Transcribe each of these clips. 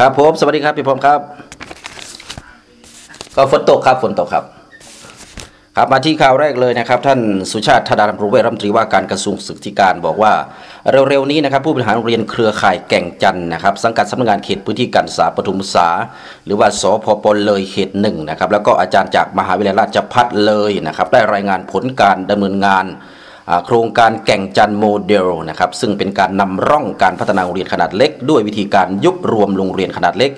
ครับผมสวัสดีครับพี่พรมครับ ก็ฝนตกครับฝนตกครับ ครับมาที่ข่าวแรกเลยนะครับ ท่านสุชาติธดาดำรงเวรัฐมนตรีว่าการกระทรวงศึกษาธิการบอกว่าเร็วๆนี้นะครับ ผู้บริหารโรงเรียนเครือข่ายแก่งจันทร์นะครับ สังกัดสำนักงานเขตพื้นที่การศึกษาปฐุมศึกษา หรือว่าสพปเลยเขตหนึ่งนะครับแล้วก็อาจารย์จากมหาวิทยาลัยราชภัฏเลยนะครับ ได้รายงานผลการดำเนินงาน โครงการแก่งจันโมเดลนะครับซึ่งเป็นการนำร่องการพัฒนาโรงเรียนขนาดเล็ก ด้วยวิธีการยุบรวมโรงเรียนขนาดเล็ก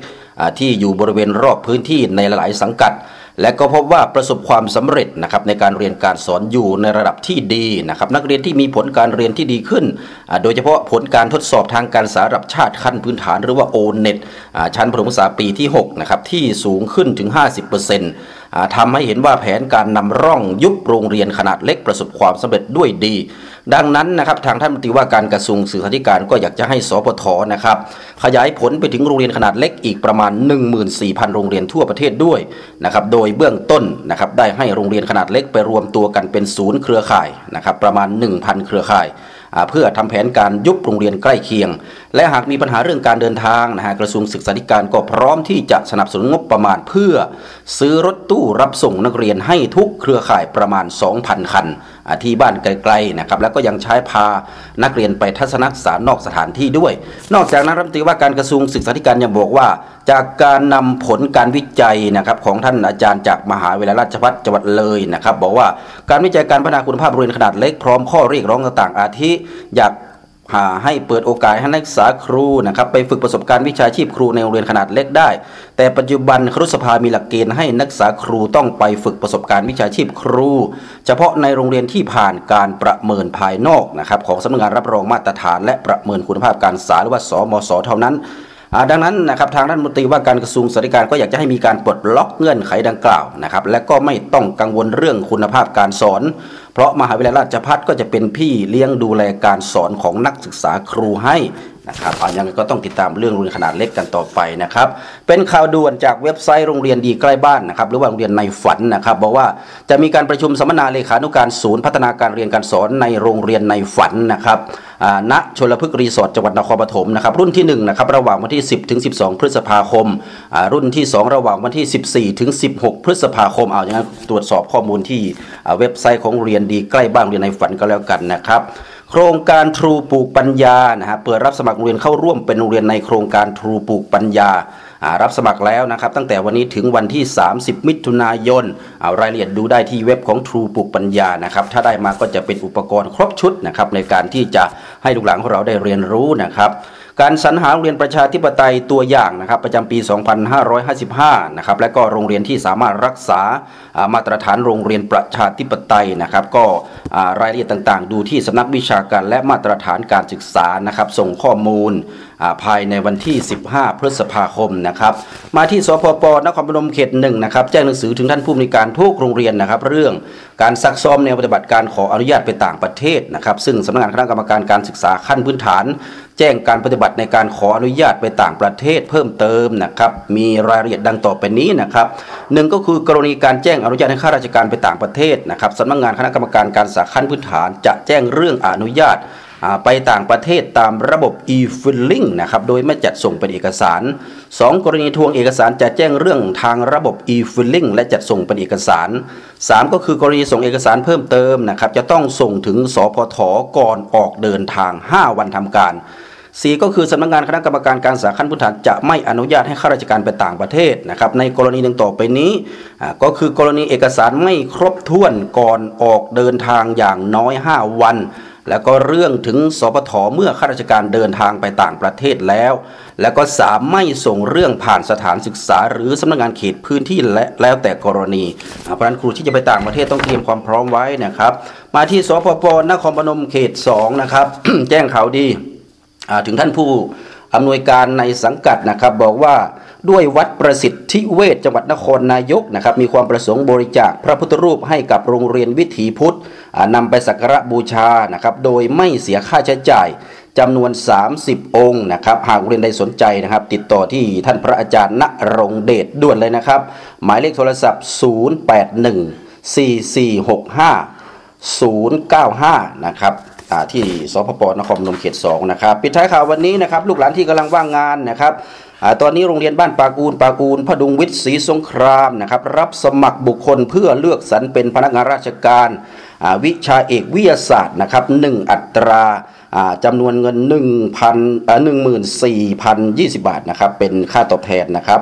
ที่อยู่บริเวณรอบพื้นที่ในหลายสังกัด และก็พบว่าประสบความสำเร็จนะครับในการเรียนการสอนอยู่ในระดับที่ดีนะครับนักเรียนที่มีผลการเรียนที่ดีขึ้น โดยเฉพาะผลการทดสอบทางการศึกษาระดับชาติขั้นพื้นฐานหรือว่า o n e t อ่าชั้นประถมศึกษาปีที่6นะครับที่สูงขึ้นถึง 50%อ่า ทำให้เห็นว่าแผนการนำร่องยุบโรงเรียนขนาดเล็กประสบความสำเร็จด้วยดี ดังนั้นนะครับทางท่านมนตรีว่าการกระทรวงศึกษาธิการก็อยากจะให้สปทนะครับขยายผลไปถึงโรงเรียนขนาดเล็กอีกประมาณ 14,000 โรงเรียนทั่วประเทศด้วยนะครับโดยเบื้องต้นนะครับได้ให้โรงเรียนขนาดเล็กไปรวมตัวกันเป็นศูนย์เครือข่ายนะครับประมาณ 1,000 เครือข่าย เพื่อทำแผนการยุบโรงเรียนใกล้เคียง และหากมีปัญหาเรื่องการเดินทางนะฮะกระทรวงศึกษาธิการก็พร้อมที่จะสนับสนุนงบประมาณเพื่อ ซื้อรถตู้รับส่งนักเรียนให้ทุกเครือข่ายประมาณ 2,000 คันที่บ้านไกลๆนะครับแล้วก็ยังใช้พานักเรียนไปทัศนศึกษานอกสถานที่ด้วย นอกจากนั้นรัฐมนตรีว่าการกระทรวงศึกษาธิการยังบอกว่า จากการนำผลการวิจัยนะครับของท่านอาจารย์จากมหาวิทยาลัยราชภัฏจังหวัดเลยนะครับบอกว่าการวิจัยการพัฒนาคุณภาพโรงเรียนขนาดเล็กพร้อมข้อเรียกร้องต่างๆ อาทิอยากหาให้เปิดโอกาสให้นักศึกษาครูนะครับไปฝึกประสบการณ์วิชาชีพครูในโรงเรียนขนาดเล็กได้ แต่ปัจจุบันครุสภามีหลักเกณฑ์ให้นักศึกษาครูต้องไปฝึกประสบการณ์วิชาชีพครู เฉพาะในโรงเรียนที่ผ่านการประเมินภายนอกนะครับของสำนักงานรับรองมาตรฐาน และประเมินคุณภาพการศึกษาหรือว่าสมศเท่านั้น ดังนั้นนะครับทางรัฐมนตรีว่าการกระทรวงสวัสดิการก็อยากจะให้มีการปลดล็อกเงื่อนไขดังกล่าวนะครับและก็ไม่ต้องกังวลเรื่องคุณภาพการสอน เพราะมหาวิทยาลัยราชภัฏก็จะเป็นพี่เลี้ยงดูแลการสอนของนักศึกษาครูให้นะครับอ่ายังก็ต้องติดตามเรื่องโรงเรียนขนาดเล็กกันต่อไปนะครับ เป็นข่าวด่วนจากเว็บไซต์โรงเรียนดีใกล้บ้านนะครับหรือว่าโรงเรียนในฝันนะครับบอกว่าจะมีการประชุมสัมมนาเลขานุการศูนย์พัฒนาการเรียนการสอนในโรงเรียนในฝันนะครับณชลพฤกษ์รีสอร์ทจังหวัดนครปฐมนะครับรุ่นที่1นะครับระหว่างวันที่ 10ถึง12 พฤษภาคม รุ่นที่ 2 ระหว่างวันที่ 14ถึง16 พฤษภาคมเอาอย่างนั้นตรวจสอบข้อมูลที่เว็บไซต์ของเรียนดีใกล้บ้านโรงเรียนในฝันก็แล้วกันนะครับ โครงการทรูปลูกปัญญานะฮะเปิดรับสมัครโรงเรียนเข้าร่วมเป็นโรงเรียนในโครงการทรูปลูกปัญญาอ่ารับสมัครแล้วนะครับ ตั้งแต่วันนี้ถึงวันที่ 30 มิถุนายนเอารายละเอียดดูได้ที่เว็บของทรูปลูกปัญญานะครับ ถ้าได้มาก็จะเป็นอุปกรณ์ครบชุดนะครับในการที่จะให้ลูกหลานของเราได้เรียนรู้นะครับ การสรรหาโรงเรียนประชาธิปไตยตัวอย่างนะครับประจำปี 2555 นะครับและก็โรงเรียนที่สามารถรักษามาตรฐานโรงเรียนประชาธิปไตยนะครับก็รายละเอียดต่างๆ ดูที่สำนักวิชาการและมาตรฐานการศึกษานะครับส่งข้อมูลภายในวันที่ 15 พฤษภาคมนะครับมาที่สพปนครพนมเขตหนึ่งนะครับแจ้งหนังสือถึงท่านผู้อำนวยการทุกโรงเรียนนะครับเรื่องการซักซ้อมแนวปฏิบัติการขออนุญาตไปต่างประเทศนะครับซึ่งสำนักงานคณะกรรมการการศึกษาขั้นพื้นฐาน แจ้งการปฏิบัติในการขออนุญาตไปต่างประเทศเพิ่มเติมนะครับมีรายละเอียดดังต่อไปนี้นะครับหนึ่งก็คือกรณีการแจ้งอนุญาตให้ข้าราชการไปต่างประเทศนะครับสำนักงานคณะกรรมการการศึกษาขั้นพื้นฐาน จะแจ้งเรื่องอนุญาต ไปต่างประเทศตามระบบ e-filing นะครับ โดยไม่จัดส่งเป็นเอกสาร 2 กรณีทวงเอกสารจะแจ้งเรื่องทางระบบ e-filing และจัดส่งเป็นเอกสาร 3 ก็คือกรณีส่งเอกสารเพิ่มเติมนะครับ จะต้องส่งถึงสพทก่อนออกเดินทาง 5 วันทำการสี่ก็คือสำนักงานคณะกรรมการการศึกษาขั้นพื้นฐานจะไม่อนุญาตให้ข้าราชการไปต่างประเทศนะครับ ในกรณีหนึ่งต่อไปนี้ ก็คือกรณีเอกสารไม่ครบถ้วนก่อนออกเดินทางอย่างน้อย 5 วัน แล้วก็เรื่องถึงสปทเมื่อข้าราชการเดินทางไปต่างประเทศแล้ว แล้วก็สามไม่ส่งเรื่องผ่านสถานศึกษา หรือสำนักงานเขตพื้นที่และแล้วแต่กรณีเพราะฉะนั้นครูที่จะไปต่างประเทศต้องเตรียมความพร้อมไว้นะครับ มาที่สพปนครพนมเขต 2 นะครับ แจ้งข่าวดีถึงท่านผู้อำนวยการในสังกัดนะครับบอกว่าด้วยวัดประสิทธิเวชจังหวัดนครนายกนะครับมีความประสงค์บริจาคพระพุทธรูปให้กับโรงเรียนวิถีพุทธ นำไปสักการะบูชานะครับโดยไม่เสียค่าใช้จ่ายจำนวน 30 องค์นะครับหากเรียนใดสนใจนะครับ ติดต่อที่ท่านพระอาจารย์ณรงค์เดชด่วนเลยนะครับ หมายเลขโทรศัพท์ 081 4465 095 นะครับ ที่สพปนครนมเขตสองนะครับปิดท้ายข่าววันนี้นะครับลูกหลานที่กำลังว่างงานนะครับอตอนนี้โรงเรียนบ้านปากูลปากูลพดุงวิทย์ศรีสงครามนะครับรับสมัครบุคคลเพื่อเลือกสรรเป็นพนักงานราชการวิชาเอกวิทยาศาสตร์นะครับหนึ่งอัตราจำนวนเงิน 1,024,020 บาทนะครับเป็นค่าตอบแทนนะครับ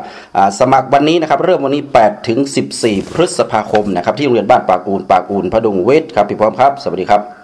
สมัครวันนี้นะครับเริ่มวันนี้8ถึง14 พฤษภาคมนะครับที่โรงเรียนบ้านปากูลปากูลพดุงวิทย์ครับพี่พร้อมครับ สวัสดีครับ